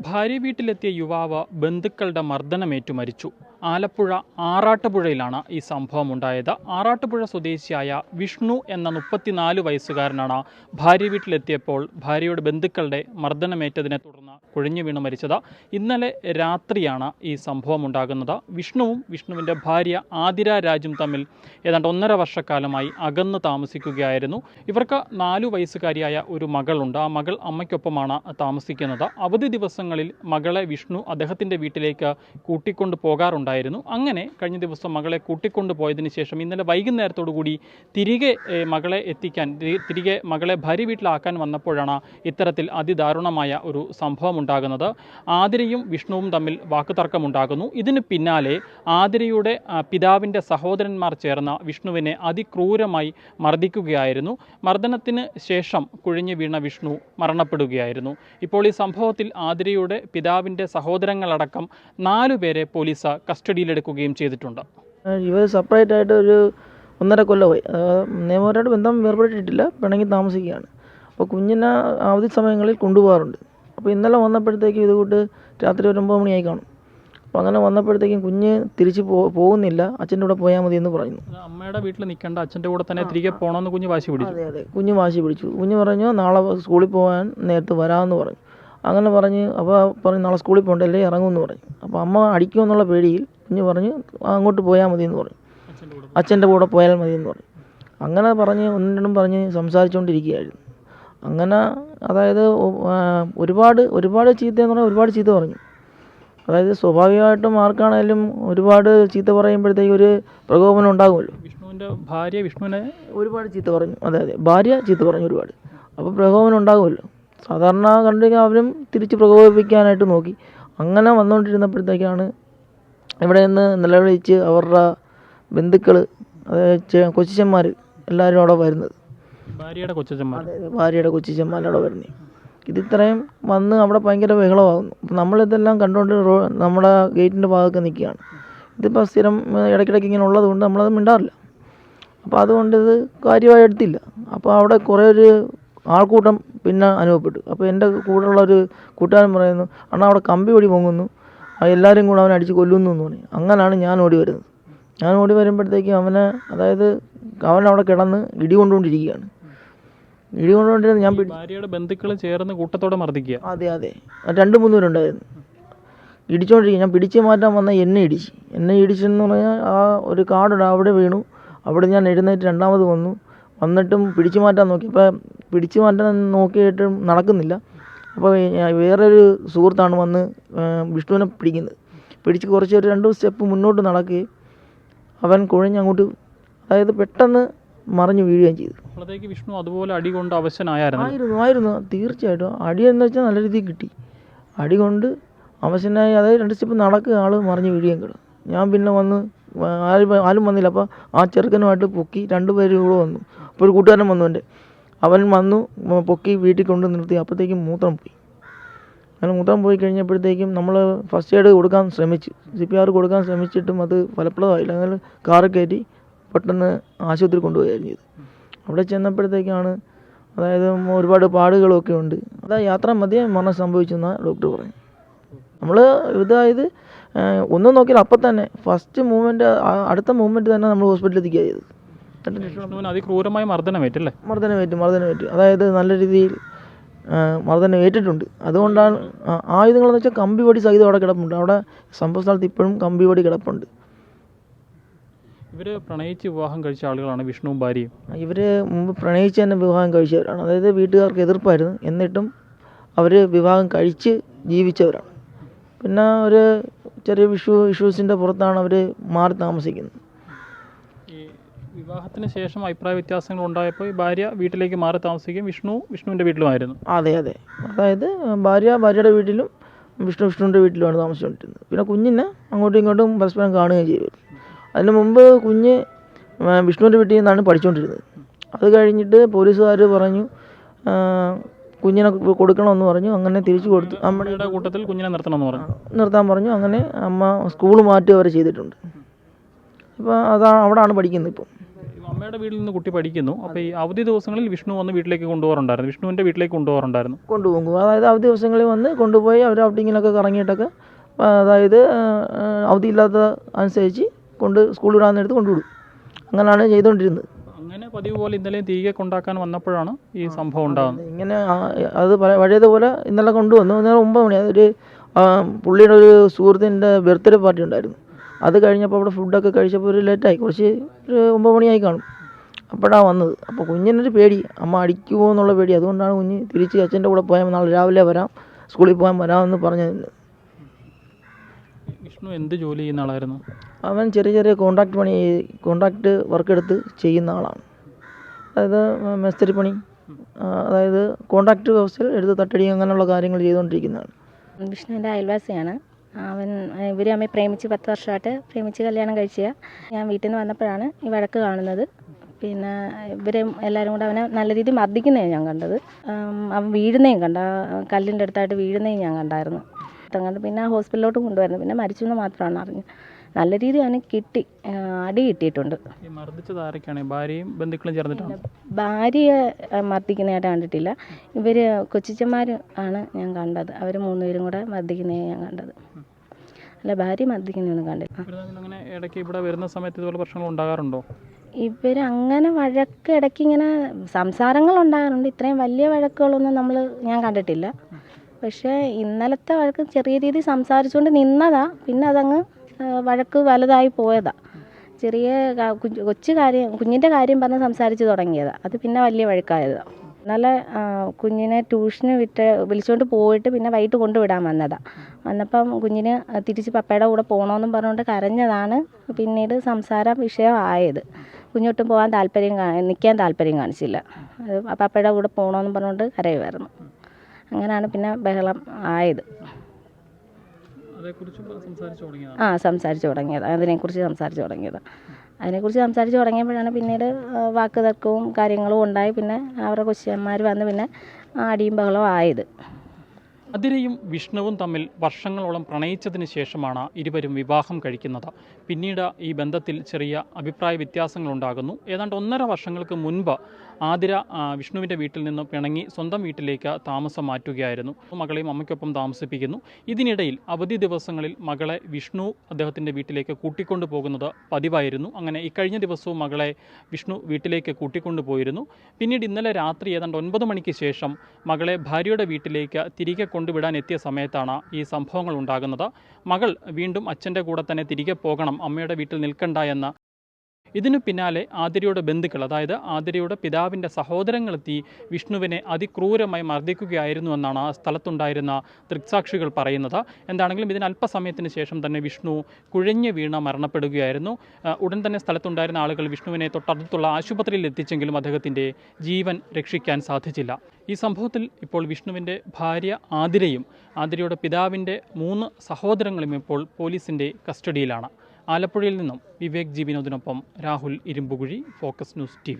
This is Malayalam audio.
ഭാര്യ വീട്ടിലെത്തിയ യുവാവ് ബന്ധുക്കളുടെ മർദ്ദനമേറ്റു മരിച്ചു ആലപ്പുഴ ആറാട്ടുപുഴയിലാണ് ഈ സംഭവം ഉണ്ടായത്. ആറാട്ടുപുഴ സ്വദേശിയായ വിഷ്ണു എന്ന മുപ്പത്തിനാല് വയസ്സുകാരനാണ് ഭാര്യ വീട്ടിലെത്തിയപ്പോൾ ഭാര്യയുടെ ബന്ധുക്കളുടെ മർദ്ദനമേറ്റതിനെ തുടർന്ന് കുഴഞ്ഞു വീണ് മരിച്ചത്. ഇന്നലെ രാത്രിയാണ് ഈ സംഭവം ഉണ്ടാകുന്നത്. വിഷ്ണുവും വിഷ്ണുവിന്റെ ഭാര്യ ആതിര രാജും തമ്മിൽ ഏതാണ്ട് ഒന്നര വർഷക്കാലമായി അകന്ന് താമസിക്കുകയായിരുന്നു. ഇവർക്ക് നാലു വയസ്സുകാരിയായ ഒരു മകളുണ്ട്. ആ മകൾ അമ്മയ്ക്കൊപ്പമാണ് താമസിക്കുന്നത്. അവധി ദിവസങ്ങളിൽ മകളെ വിഷ്ണു അദ്ദേഹത്തിന്റെ വീട്ടിലേക്ക് കൂട്ടിക്കൊണ്ട് പോകാറുണ്ടായിരുന്നു അങ്ങനെ കഴിഞ്ഞ ദിവസം മകളെ കൂട്ടിക്കൊണ്ടു പോയതിന് ശേഷം ഇന്നലെ വൈകുന്നേരത്തോടു കൂടി തിരികെ മകളെ എത്തിക്കാൻ തിരികെ മകളെ ഭാര്യ വീട്ടിലാക്കാൻ വന്നപ്പോഴാണ് ഇത്തരത്തിൽ അതിദാരുണമായ ഒരു സംഭവം ഉണ്ടാകുന്നത്. ആതിരയും വിഷ്ണുവും തമ്മിൽ വാക്കുതർക്കമുണ്ടാകുന്നു. ഇതിന് പിന്നാലെ ആതിരയുടെ പിതാവിന്റെ സഹോദരന്മാർ ചേർന്ന വിഷ്ണുവിനെ അതിക്രൂരമായി മർദ്ദിക്കുകയായിരുന്നു. മർദ്ദനത്തിന് ശേഷം കുഴിഞ്ഞു വീണ വിഷ്ണു മരണപ്പെടുകയായിരുന്നു. ഇപ്പോൾ ഈ സംഭവത്തിൽ ആതിരയുടെ പിതാവിന്റെ സഹോദരങ്ങളടക്കം നാലു പേരെ പോലീസ് കസ്റ്റഡിയിലെടുക്കുകയും ചെയ്തിട്ടുണ്ട്. ഇവർ സെപ്പറേറ്റ് ആയിട്ട് ഒരു ഒന്നര കൊല്ലമായി. നിയമപരമായിട്ട് ബന്ധം വേർപെട്ടിട്ടില്ല പിണങ്ങി താമസിക്കുകയാണ്. അപ്പോൾ കുഞ്ഞിനെ അവധി സമയങ്ങളിൽ കൊണ്ടുപോകാറുണ്ട്. അപ്പോൾ ഇന്നലെ വന്നപ്പോഴത്തേക്കും ഇത് കൂട്ട് രാത്രി ഒരു ഒമ്പത് മണിയായി കാണും. അപ്പോൾ അങ്ങനെ വന്നപ്പോഴത്തേക്കും കുഞ്ഞ് തിരിച്ച് പോകുന്നില്ല അച്ഛന്റെ കൂടെ പോയാൽ മതി എന്ന് പറയുന്നു. അമ്മയുടെ വീട്ടിൽ നിൽക്കേണ്ട അച്ഛന്റെ കൂടെ തന്നെ തിരികെ പോകണമെന്ന് കുഞ്ഞ് വാശി പിടിച്ചു. അതെ അതെ. കുഞ്ഞ് വാശി പിടിച്ചു. കുഞ്ഞ് പറഞ്ഞു നാളെ സ്കൂളിൽ പോകാൻ നേരത്തെ വരാമെന്ന് പറഞ്ഞു. അങ്ങനെ പറഞ്ഞ് അപ്പോൾ പറഞ്ഞു നാളെ സ്കൂളിൽ പോകണ്ടല്ലേ ഇറങ്ങുമെന്ന് പറഞ്ഞു. അപ്പോൾ അമ്മ അടിക്കുമെന്നുള്ള പേടിയിൽ കുഞ്ഞ് പറഞ്ഞു അങ്ങോട്ട് പോയാൽ മതി എന്ന് പറഞ്ഞു. അച്ഛന്റെ കൂടെ പോയാൽ മതി എന്ന് പറഞ്ഞു. അങ്ങനെ പറഞ്ഞ് ഒന്നും രണ്ടും പറഞ്ഞ് സംസാരിച്ചുകൊണ്ടിരിക്കുകയായിരുന്നു അങ്ങനെ അതായത് ഒരുപാട് ഒരുപാട് ചീത്ത എന്ന് പറഞ്ഞാൽ ഒരുപാട് ചീത്ത പറഞ്ഞു. അതായത് സ്വാഭാവികമായിട്ടും ആർക്കാണേലും ഒരുപാട് ചീത്ത പറയുമ്പോഴത്തേക്ക് ഒരു പ്രകോപനം ഉണ്ടാകുമല്ലോ. വിഷ്ണുവിന്റെ ഭാര്യ വിഷ്ണുവിനെ ഒരുപാട് ചീത്ത പറഞ്ഞു. അതെ അതെ ഭാര്യ ചീത്ത പറഞ്ഞു ഒരുപാട്. അപ്പോൾ പ്രകോപനം ഉണ്ടാകുമല്ലോ. സാധാരണ കണ്ടു കഴിഞ്ഞാൽ അവരും തിരിച്ച് പ്രകോപിപ്പിക്കാനായിട്ട് നോക്കി. അങ്ങനെ വന്നുകൊണ്ടിരുന്നപ്പോഴത്തേക്കാണ് ഇവിടെ നിന്ന് നിലവിളിച്ച് അവരുടെ ബന്ധുക്കൾ അതായത് കൊച്ചിച്ചന്മാർ എല്ലാവരും അവിടെ വരുന്നത്. ഭാര്യയുടെ കൊച്ചിച്ചന്മാർ ഭാര്യയുടെ കൊച്ചിച്ചന്മാരവിടെ വരുന്നത് ഇതിത്രയും വന്ന് അവിടെ ഭയങ്കര ബഹളമാകുന്നു അപ്പം നമ്മളിതെല്ലാം കണ്ടുകൊണ്ട് റോ നമ്മുടെ ഗേറ്റിന്റെ ഭാഗമൊക്കെ നിൽക്കുകയാണ്. ഇതിപ്പോൾ സ്ഥിരം ഇടയ്ക്കിടയ്ക്ക് ഇങ്ങനെ ഉള്ളത് കൊണ്ട് നമ്മളത് മിണ്ടാറില്ല. അപ്പോൾ അതുകൊണ്ട് ഇത് കാര്യമായി എടുത്തില്ല. അപ്പോൾ അവിടെ കുറേ ഒരു ആൾക്കൂട്ടം പിന്നെ അനുഭവപ്പെട്ടു. അപ്പോൾ എന്റെ കൂടെയുള്ള ഒരു കൂട്ടുകാരൻ പറയുന്നു അണ്ണാ അവിടെ കമ്പി ഓടി പൊങ്ങുന്നു. ആ എല്ലാവരും കൂടെ അവനെ അടിച്ച് കൊല്ലുന്നു എന്ന് പറഞ്ഞു. അങ്ങനെയാണ് ഞാൻ ഓടി വരുന്നത്. ഞാൻ ഓടി വരുമ്പോഴത്തേക്കും അവനെ അതായത് അവൻ അവിടെ കിടന്ന് ഇടി കൊണ്ടുകൊണ്ടിരിക്കുകയാണ്. ഇടി കൊണ്ടുകൊണ്ടിരുന്ന ഞാൻ ഭാര്യയുടെ ബന്ധുക്കൾ ചേർന്ന് കൂട്ടത്തോടെ മർദ്ദിക്കുക. അതെ അതെ. രണ്ട് മൂന്ന് പേരുണ്ടായിരുന്നു. ഇടിച്ചുകൊണ്ടിരിക്കുക ഞാൻ പിടിച്ച് മാറ്റാൻ വന്ന എന്നെ ഇടിച്ച്. എന്നെ ഇടിച്ചെന്ന് പറഞ്ഞാൽ ആ ഒരു കാടുണ്ട് അവിടെ വീണു. അവിടെ ഞാൻ എഴുന്നേറ്റ് രണ്ടാമത് വന്നു. വന്നിട്ടും പിടിച്ചു മാറ്റാൻ നോക്കി. അപ്പോൾ പിടിച്ചു മാറ്റാൻ നോക്കിയിട്ടും നടക്കുന്നില്ല. അപ്പോൾ വേറൊരു സുഹൃത്താണ് വന്ന് വിഷ്ണുവിനെ പിടിക്കുന്നത്. പിടിച്ച് കുറച്ച് ഒരു രണ്ട് സ്റ്റെപ്പ് മുന്നോട്ട് നടക്കുകയും അവൻ കുഴഞ്ഞ് അങ്ങോട്ട് അതായത് പെട്ടെന്ന് മറിഞ്ഞു വീഴുകയും ചെയ്തു. അപ്പോഴത്തേക്ക് വിഷ്ണു അതുപോലെ അടി കൊണ്ട് അവശനായിരുന്നു ആയിരുന്നു ആയിരുന്നു. തീർച്ചയായിട്ടും. അടി എന്ന് വെച്ചാൽ നല്ല രീതിയിൽ കിട്ടി. അടി കൊണ്ട് അവശനായി അതായത് രണ്ട് സ്റ്റെപ്പ് നടക്കുക ആൾ മറിഞ്ഞു വീഴുകയും കിടും ഞാൻ പിന്നെ വന്ന് ആരും ആരും വന്നില്ല. അപ്പോൾ ആ ചെറുക്കനുമായിട്ട് പൊക്കി രണ്ടുപേരും കൂടെ വന്നു. അപ്പോൾ ഒരു കൂട്ടുകാരൻ വന്നു എന്റെ അവൻ വന്നു പൊക്കി വീട്ടിൽ കൊണ്ട് നിർത്തി. അപ്പോഴത്തേക്കും മൂത്രം പോയി. അങ്ങനെ മൂത്രം പോയി കഴിഞ്ഞപ്പോഴത്തേക്കും നമ്മൾ ഫസ്റ്റ് എയ്ഡ് കൊടുക്കാൻ ശ്രമിച്ചു. സി പി ആർ കൊടുക്കാൻ ശ്രമിച്ചിട്ടും അത് ഫലപ്രദമായില്ല. അങ്ങനെ കാറ് കയറ്റി പെട്ടെന്ന് ആശുപത്രി കൊണ്ടുപോയായിരുന്നു ഇത്. അവിടെ ചെന്നപ്പോഴത്തേക്കാണ് അതായത് ഒരുപാട് പാടുകളൊക്കെ ഉണ്ട്. അതായത് യാത്ര മതിയെ മരണം സംഭവിച്ചു എന്നാണ് ഡോക്ടർ പറയും നമ്മൾ ഇതായത് ഒന്നും നോക്കിയാൽ അപ്പം തന്നെ ഫസ്റ്റ് മൂവ്മെന്റ് അടുത്ത മൂവ്മെന്റ് തന്നെ നമ്മൾ ഹോസ്പിറ്റലിൽ എത്തിക്കുക ചെയ്തത്. അതിക്രൂരമായ മർദ്ദനമേറ്റല്ലേ മർദ്ദനമേറ്റു മർദ്ദനമേറ്റു അതായത് നല്ല രീതിയിൽ മർദ്ദനം ഏറ്റിട്ടുണ്ട്. അതുകൊണ്ടാണ് ആയുധങ്ങൾ ആയുധങ്ങളെന്ന് വെച്ചാൽ കമ്പി വടി സഹിതം അവിടെ കിടപ്പുണ്ട്. അവിടെ സംഭവ സ്ഥലത്ത് ഇപ്പോഴും കമ്പി വടി കിടപ്പുണ്ട്. ഇവർ പ്രണയിച്ച് വിവാഹം കഴിച്ച ആളുകളാണ് വിഷ്ണുവും ഭാര്യയും. ഇവർ മുമ്പ് പ്രണയിച്ച് തന്നെ വിവാഹം കഴിച്ചവരാണ്. അതായത് വീട്ടുകാർക്ക് എതിർപ്പായിരുന്നു. എന്നിട്ടും അവർ വിവാഹം കഴിച്ച് ജീവിച്ചവരാണ്. പിന്നെ ഒരു ചെറിയ വിഷു ഇഷ്യൂസിന്റെ പുറത്താണ് അവർ മാറി താമസിക്കുന്നത്. വിവാഹത്തിന് ശേഷം അഭിപ്രായ വ്യത്യാസങ്ങൾ ഉണ്ടായപ്പോൾ ഈ ഭാര്യ വീട്ടിലേക്ക് മാറി താമസിക്കുകയും വിഷ്ണു വിഷ്ണുവിന്റെ വീട്ടിലുമായിരുന്നു. അതെ അതെ. അതായത് ഭാര്യ ഭാര്യയുടെ വീട്ടിലും വിഷ്ണു വിഷ്ണുവിന്റെ വീട്ടിലുമാണ് താമസിച്ചുകൊണ്ടിരുന്നത്. പിന്നെ കുഞ്ഞിനെ അങ്ങോട്ടും ഇങ്ങോട്ടും പരസ്പരം കാണുകയും ചെയ്തു. അതിന് മുമ്പ് കുഞ്ഞ് വിഷ്ണുവിന്റെ വീട്ടിൽ നിന്നാണ് പഠിച്ചുകൊണ്ടിരുന്നത്. അത് കഴിഞ്ഞിട്ട് പോലീസുകാർ പറഞ്ഞു കുഞ്ഞിനെ കൊടുക്കണമെന്ന് പറഞ്ഞു അങ്ങനെ തിരിച്ചു കൊടുത്തു. അമ്മയുടെ കൂട്ടത്തിൽ കുഞ്ഞിനെ നിർത്തണമെന്ന് പറഞ്ഞു. നിർത്താൻ പറഞ്ഞു. അങ്ങനെ അമ്മ സ്കൂൾ മാറ്റി അവരെ ചെയ്തിട്ടുണ്ട്. ഇപ്പോൾ അതാണ് അവിടെയാണ് പഠിക്കുന്നത് ഇപ്പം. അമ്മയുടെ വീട്ടിൽ നിന്ന് കുട്ടി പഠിക്കുന്നു. അപ്പോൾ ഈ അവധി ദിവസങ്ങളിൽ വിഷ്ണു വന്ന് വീട്ടിലേക്ക് കൊണ്ടുപോകാറുണ്ടായിരുന്നു. വിഷ്ണുവിന്റെ വീട്ടിലേക്ക് കൊണ്ടുപോകാറുണ്ടായിരുന്നു. കൊണ്ടുപോകും. അതായത് അവധി ദിവസങ്ങളിൽ വന്ന് കൊണ്ടുപോയി അവർ ഔട്ടിങ്ങിലൊക്കെ കറങ്ങിയിട്ടൊക്കെ അതായത് അവധി ഇല്ലാത്ത അനുസരിച്ച് കൊണ്ട് സ്കൂളിൽ വിടാൻ നേരത്ത് കൊണ്ടുവിടും. അങ്ങനെയാണ് ചെയ്തുകൊണ്ടിരുന്നത് അങ്ങനെ പതിവ് പോലെ ഇന്നലെ തിരികെ കൊണ്ടാക്കാൻ വന്നപ്പോഴാണ് ഈ സംഭവം ഉണ്ടാകുന്നത്. ഇങ്ങനെ അത് പഴ- പഴയതുപോലെ ഇന്നലെ കൊണ്ടുവന്നു. ഇന്നലെ ഒമ്പത് മണി അതൊരു പുള്ളിയുടെ ഒരു സുഹൃത്തിന്റെ ബർത്ത്ഡേ പാർട്ടി ഉണ്ടായിരുന്നു. അത് കഴിഞ്ഞപ്പോൾ അവിടെ ഫുഡൊക്കെ കഴിച്ചപ്പോൾ ഒരു ലേറ്റായി. കുറച്ച് ഒരു ഒമ്പത് മണിയായി കാണും. അപ്പോഴാണ് വന്നത്. അപ്പോൾ കുഞ്ഞിനൊരു പേടി. അമ്മ അടിക്കുമോ എന്നുള്ള പേടി. അതുകൊണ്ടാണ് കുഞ്ഞ് തിരിച്ച് അച്ഛന്റെ കൂടെ പോയാൽ നാളെ രാവിലെ വരാം. സ്കൂളിൽ പോകാൻ വരാമെന്ന് പറഞ്ഞത് വിഷ്ണു എന്ത് ജോലി ചെയ്യുന്ന ആളായിരുന്നു? അവൻ ചെറിയ ചെറിയ കോൺട്രാക്ട് പണി കോൺട്രാക്ട് വർക്ക് എടുത്ത് ചെയ്യുന്ന ആളാണ്. അതായത് മേസ്തിരി പണി അതായത് കോൺട്രാക്ട് വ്യവസ്ഥയിൽ എടുത്ത് തട്ടടി അങ്ങനെയുള്ള കാര്യങ്ങൾ ചെയ്തുകൊണ്ടിരിക്കുന്നതാണ്. വിഷ്ണുവിന്റെ അയൽവാസിയാണ്. അവൻ ഇവർ തമ്മിൽ പ്രേമിച്ച് പത്ത് വർഷമായിട്ട് പ്രേമിച്ച് കല്യാണം കഴിച്ച ഞാൻ വീട്ടിൽ നിന്ന് വന്നപ്പോഴാണ് ഈ വഴക്ക് കാണുന്നത്. പിന്നെ ഇവരെ എല്ലാവരും കൂടെ അവനെ നല്ല രീതിയിൽ മർദ്ദിക്കുന്നതാണ് ഞാൻ കണ്ടത്. അവൻ വീഴുന്നതും കണ്ട കല്ലിന്റെ അടുത്തായിട്ട് വീഴുന്നതും ഞാൻ കണ്ടായിരുന്നു. കണ്ട് പിന്നെ ഹോസ്പിറ്റലിലോട്ട് കൊണ്ടുവരുന്നത് പിന്നെ മരിച്ചു എന്ന് മാത്രമാണ് അറിഞ്ഞത്. നല്ല രീതിയിൽ അവന് കിട്ടി. അടി കിട്ടിയിട്ടുണ്ട്. മർദ്ദിച്ചത് ആരൊക്കെയാണ്? ഭാര്യയും ബന്ധുക്കളും ചേർന്നിട്ടാണ്? ഭാര്യയെ മർദ്ദിക്കുന്നതായിട്ട് കണ്ടിട്ടില്ല. ഇവർ കൊച്ചിച്ചന്മാർ ആണ് ഞാൻ കണ്ടത്. അവർ മൂന്നുപേരും കൂടെ മർദ്ദിക്കുന്നതാണ് ഞാൻ കണ്ടത്. അല്ല ഭാര്യ മർദ്ദിക്കുന്നതൊന്നും കണ്ടില്ല. അങ്ങനെ ഇടയ്ക്ക് ഇവിടെ വരുന്ന സമയത്ത് ഇതുപോലെ പ്രശ്നങ്ങൾ ഉണ്ടാകാറുണ്ടോ? ഇവർ അങ്ങനെ വഴക്ക് ഇടയ്ക്ക് ഇങ്ങനെ സംസാരങ്ങൾ ഉണ്ടാകാറുണ്ട്. ഇത്രയും വലിയ വഴക്കുകളൊന്നും നമ്മൾ ഞാൻ കണ്ടിട്ടില്ല. പക്ഷേ ഇന്നലത്തെ വഴക്ക് ചെറിയ രീതിയിൽ സംസാരിച്ചുകൊണ്ട് നിന്നതാ. പിന്നെ അതങ്ങ് വഴക്ക് വലുതായി പോയതാ. ചെറിയ കൊച്ചു കാര്യം കുഞ്ഞിന്റെ കാര്യം പറഞ്ഞ് സംസാരിച്ച് തുടങ്ങിയതാ. അത് പിന്നെ വലിയ വഴക്കായതാ. ഇന്നലെ കുഞ്ഞിനെ ട്യൂഷന് വിട്ട് വിളിച്ചുകൊണ്ട് പോയിട്ട് പിന്നെ വൈകിട്ട് കൊണ്ടുവിടാൻ വന്നതാ. വന്നപ്പം കുഞ്ഞിന് തിരിച്ച് പപ്പയുടെ കൂടെ പോകണമെന്നും പറഞ്ഞുകൊണ്ട് കരഞ്ഞതാണ്. പിന്നീട് സംസാര വിഷയമായത് കുഞ്ഞൊട്ടും പോകാൻ താല്പര്യം നിൽക്കാൻ താല്പര്യം കാണിച്ചില്ല. അത് പപ്പയുടെ കൂടെ പോകണമെന്നും പറഞ്ഞുകൊണ്ട് കരയുമായിരുന്നു അങ്ങനെയാണ് പിന്നെ ബഹളം ആയത്. ആ സംസാരിച്ചു തുടങ്ങിയത്. അതിനെക്കുറിച്ച് സംസാരിച്ചു തുടങ്ങിയത്. അതിനെക്കുറിച്ച് സംസാരിച്ച് തുടങ്ങിയപ്പോഴാണ് പിന്നീട് വാക്കുതർക്കവും വാക്ക് തർക്കവും കാര്യങ്ങളും ഉണ്ടായി. പിന്നെ അവരുടെ കൊച്ചിയന്മാർ വന്ന് പിന്നെ അടിയും ബഹളവും ആയത്. അതിരയും വിഷ്ണുവും തമ്മിൽ വർഷങ്ങളോളം പ്രണയിച്ചതിന് ശേഷമാണ് ഇരുവരും വിവാഹം കഴിക്കുന്നത്. പിന്നീട് ഈ ബന്ധത്തിൽ ചെറിയ അഭിപ്രായ വ്യത്യാസങ്ങളുണ്ടാകുന്നു. ഏതാണ്ട് ഒന്നര വർഷങ്ങൾക്ക് മുൻപ് ആതിര വിഷ്ണുവിന്റെ വീട്ടിൽ നിന്ന് പിണങ്ങി സ്വന്തം വീട്ടിലേക്ക് താമസം മാറ്റുകയായിരുന്നു. മകളെയും അമ്മയ്ക്കൊപ്പം താമസിപ്പിക്കുന്നു. ഇതിനിടയിൽ അവധി ദിവസങ്ങളിൽ മകളെ വിഷ്ണു അദ്ദേഹത്തിന്റെ വീട്ടിലേക്ക് കൂട്ടിക്കൊണ്ടു പോകുന്നത് പതിവായിരുന്നു. അങ്ങനെ ഇക്കഴിഞ്ഞ ദിവസവും മകളെ വിഷ്ണു വീട്ടിലേക്ക് കൂട്ടിക്കൊണ്ടു പോയിരുന്നു. പിന്നീട് ഇന്നലെ രാത്രി ഏതാണ്ട് ഒൻപത് മണിക്ക് ശേഷം മകളെ ഭാര്യയുടെ വീട്ടിലേക്ക് തിരികെ കൊണ്ടുവിടാൻ എത്തിയ സമയത്താണ് ഈ സംഭവങ്ങൾ ഉണ്ടാകുന്നത് മകൾ വീണ്ടും അച്ഛന്റെ കൂടെ തന്നെ തിരികെ പോകണം. അമ്മയുടെ വീട്ടിൽ നിൽക്കണ്ട എന്ന ഇതിനു പിന്നാലെ ആതിരയുടെ ബന്ധുക്കൾ അതായത് ആതിരയുടെ പിതാവിന്റെ സഹോദരങ്ങളെത്തി വിഷ്ണുവിനെ അതിക്രൂരമായി മർദ്ദിക്കുകയായിരുന്നു എന്നാണ് ആ സ്ഥലത്തുണ്ടായിരുന്ന ദൃക്സാക്ഷികൾ പറയുന്നത്. എന്താണെങ്കിലും ഇതിന് അല്പസമയത്തിന് ശേഷം തന്നെ വിഷ്ണു കുഴഞ്ഞു വീണ മരണപ്പെടുകയായിരുന്നു. ഉടൻ തന്നെ സ്ഥലത്തുണ്ടായിരുന്ന ആളുകൾ വിഷ്ണുവിനെ തൊട്ടടുത്തുള്ള ആശുപത്രിയിൽ എത്തിച്ചെങ്കിലും അദ്ദേഹത്തിന്റെ ജീവൻ രക്ഷിക്കാൻ സാധിച്ചില്ല. ഈ സംഭവത്തിൽ ഇപ്പോൾ വിഷ്ണുവിന്റെ ഭാര്യ ആതിരയും ആതിരയുടെ പിതാവിന്റെ മൂന്ന് സഹോദരങ്ങളും ഇപ്പോൾ പോലീസിന്റെ കസ്റ്റഡിയിലാണ്. ആലപ്പുഴയിൽ നിന്നും വിവേക് ജി വിനോദിനൊപ്പം Rahul Irumbukuzhi focus news T